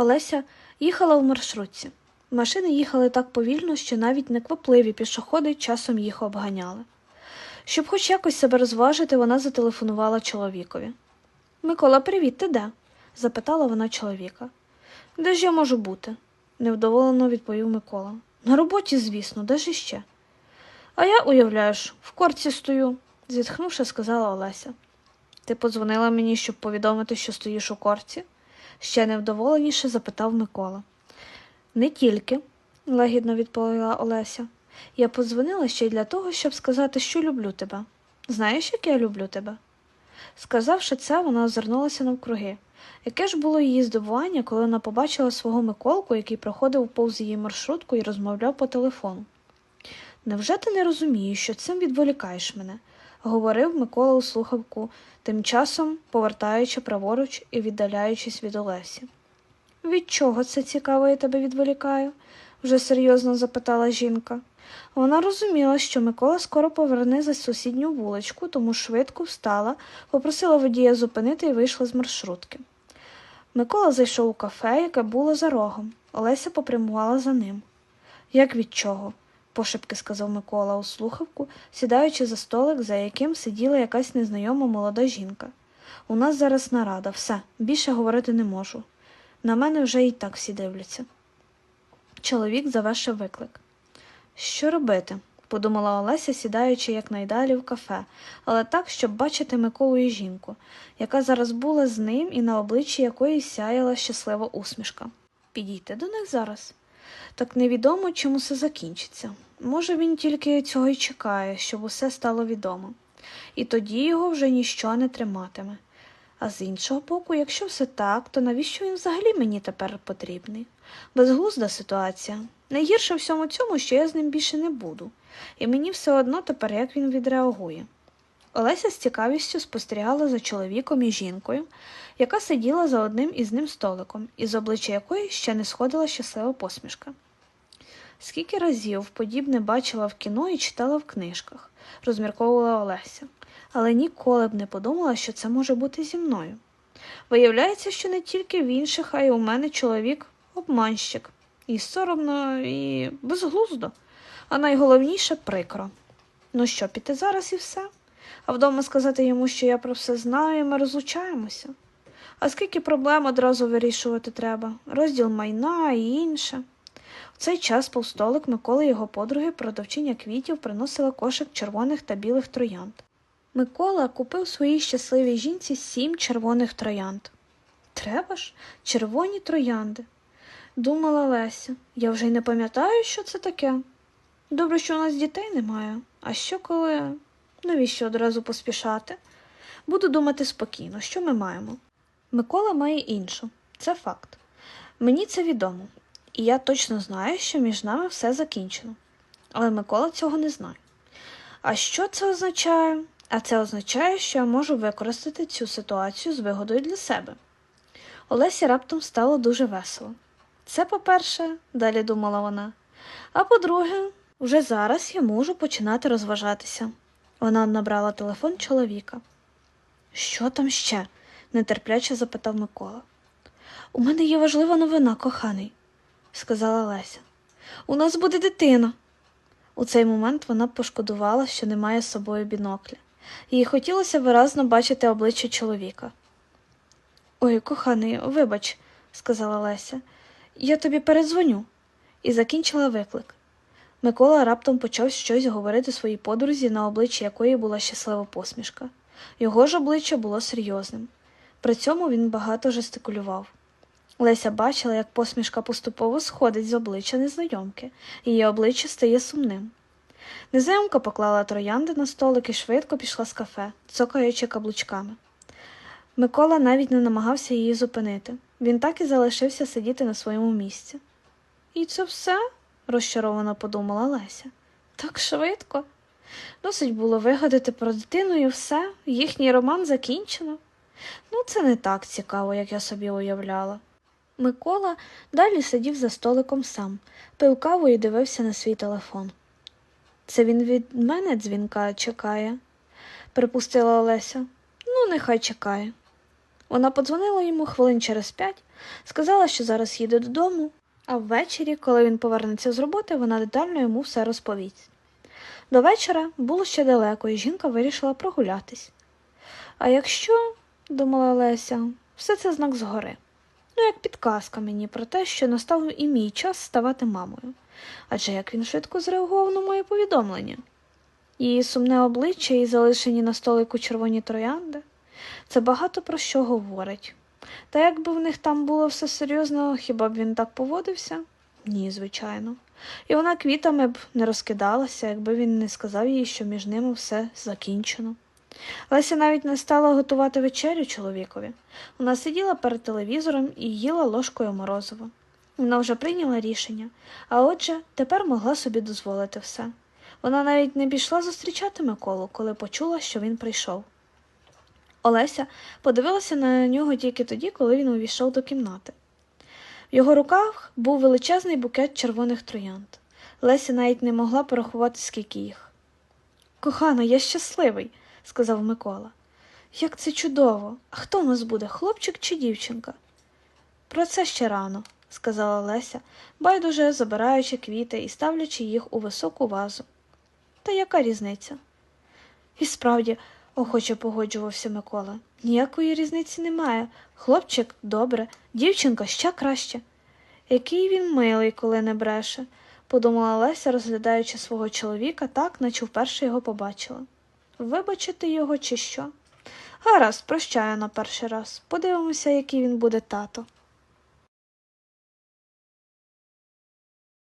Олеся їхала в маршрутці. Машини їхали так повільно, що навіть неквапливі пішоходи часом їх обганяли. Щоб хоч якось себе розважити, вона зателефонувала чоловікові. Микола, привіт, ти де? запитала вона чоловіка. Де ж я можу бути? невдоволено відповів Микола. На роботі, звісно, де ж іще? А я, уявляєш, в корці стою, зітхнувши, сказала Олеся. Ти подзвонила мені, щоб повідомити, що стоїш у корці? Ще невдоволеніше запитав Микола. Не тільки, лагідно відповіла Олеся. Я подзвонила ще й для того, щоб сказати, що люблю тебе. Знаєш, як я люблю тебе? Сказавши це, вона озирнулася навкруги. Яке ж було її здивування, коли вона побачила свого Миколку, який проходив повз її маршрутку і розмовляв по телефону. Невже ти не розумієш, що цим відволікаєш мене? Говорив Микола у слухавку, тим часом повертаючи праворуч і віддаляючись від Олесі. Від чого це цікаво я тебе відволікаю? вже серйозно запитала жінка. Вона розуміла, що Микола скоро поверне за сусідню вуличку, тому швидко встала, попросила водія зупинити і вийшла з маршрутки. Микола зайшов у кафе, яке було за рогом. Олеся попрямувала за ним. Як від чого? Пошепки сказав Микола у слухавку, сідаючи за столик, за яким сиділа якась незнайома молода жінка. У нас зараз нарада, все, більше говорити не можу. На мене вже і так всі дивляться. Чоловік завершив виклик. Що робити? подумала Олеся, сідаючи якнайдалі в кафе, але так, щоб бачити Миколу і жінку, яка зараз була з ним і на обличчі якої сяяла щаслива усмішка. Підійти до них зараз. Так невідомо, чому все закінчиться. Може, він тільки цього й чекає, щоб усе стало відомо, і тоді його вже ніщо не триматиме. А з іншого боку, якщо все так, то навіщо він взагалі мені тепер потрібний? Безглузда ситуація. Найгірше всьому цьому, що я з ним більше не буду, і мені все одно тепер як він відреагує. Олеся з цікавістю спостерігала за чоловіком і жінкою, яка сиділа за одним із ним столиком, із обличчя якої ще не сходила щаслива посмішка. Скільки разів подібне бачила в кіно і читала в книжках, розмірковувала Олеся, але ніколи б не подумала, що це може бути зі мною. Виявляється, що не тільки в інших, а й у мене чоловік обманщик, і соромно, і безглуздо, а найголовніше прикро. Ну що, піти зараз і все? А вдома сказати йому, що я про все знаю, і ми розлучаємося. А скільки проблем одразу вирішувати треба розділ майна і інше. В цей час повстолик Миколи і його подруги, продавчиня квітів, приносила кошик червоних та білих троянд. Микола купив своїй щасливій жінці сім червоних троянд. Треба ж, червоні троянди, думала Леся. Я вже й не пам'ятаю, що це таке. Добре, що у нас дітей немає. А що коли? Навіщо одразу поспішати? Буду думати спокійно, що ми маємо. Микола має іншу, це факт. Мені це відомо, і я точно знаю, що між нами все закінчено. Але Микола цього не знає. А що це означає? А це означає, що я можу використати цю ситуацію з вигодою для себе. Олесі раптом стало дуже весело. Це, по-перше, далі думала вона. А по-друге, вже зараз я можу починати розважатися. Вона набрала телефон чоловіка. Що там ще? нетерпляче запитав Микола. У мене є важлива новина, коханий, сказала Леся. У нас буде дитина. У цей момент вона пошкодувала, що не має з собою бінокля. Їй хотілося виразно бачити обличчя чоловіка. Ой, коханий, вибач, сказала Леся, я тобі передзвоню, і закінчила виклик. Микола раптом почав щось говорити своїй подрузі, на обличчі якої була щаслива посмішка. Його ж обличчя було серйозним. При цьому він багато жестикулював. Леся бачила, як посмішка поступово сходить з обличчя незнайомки, її обличчя стає сумним. Незнайомка поклала троянди на столик і швидко пішла з кафе, цокаючи каблучками. Микола навіть не намагався її зупинити. Він так і залишився сидіти на своєму місці. І це все? Розчаровано подумала Леся. Так швидко. Досить було вигадати про дитину і все, їхній роман закінчено. Ну, це не так цікаво, як я собі уявляла. Микола далі сидів за столиком сам, пив каву і дивився на свій телефон. Це він від мене дзвінка чекає, припустила Олеся. Ну, нехай чекає. Вона подзвонила йому хвилин через п'ять, сказала, що зараз їде додому, а ввечері, коли він повернеться з роботи, вона детально йому все розповість. До вечора було ще далеко, і жінка вирішила прогулятись. А якщо, думала Леся, все це знак згори. Ну, як підказка мені про те, що настав і мій час ставати мамою. Адже як він швидко зреагував на моє повідомлення. Її сумне обличчя і залишені на столику червоні троянди це багато про що говорить. Та якби в них там було все серйозно, хіба б він так поводився? Ні, звичайно. І вона квітами б не розкидалася, якби він не сказав їй, що між ними все закінчено. Леся навіть не стала готувати вечерю чоловікові. Вона сиділа перед телевізором і їла ложкою морозиво. Вона вже прийняла рішення, а отже, тепер могла собі дозволити все. Вона навіть не пішла зустрічати Миколу, коли почула, що він прийшов. Олеся подивилася на нього тільки тоді, коли він увійшов до кімнати. В його руках був величезний букет червоних троянд. Леся навіть не могла порахувати, скільки їх. Кохана, я щасливий, сказав Микола. Як це чудово! А хто в нас буде, хлопчик чи дівчинка? Про це ще рано, сказала Леся, байдуже забираючи квіти і ставлячи їх у високу вазу. Та яка різниця? І справді, охоче погоджувався Микола. Ніякої різниці немає. Хлопчик добре, дівчинка ще краще. Який він милий, коли не бреше, подумала Леся, розглядаючи свого чоловіка так, наче вперше його побачила. Вибачити його чи що? Гаразд, прощаю на перший раз. Подивимося, який він буде тато.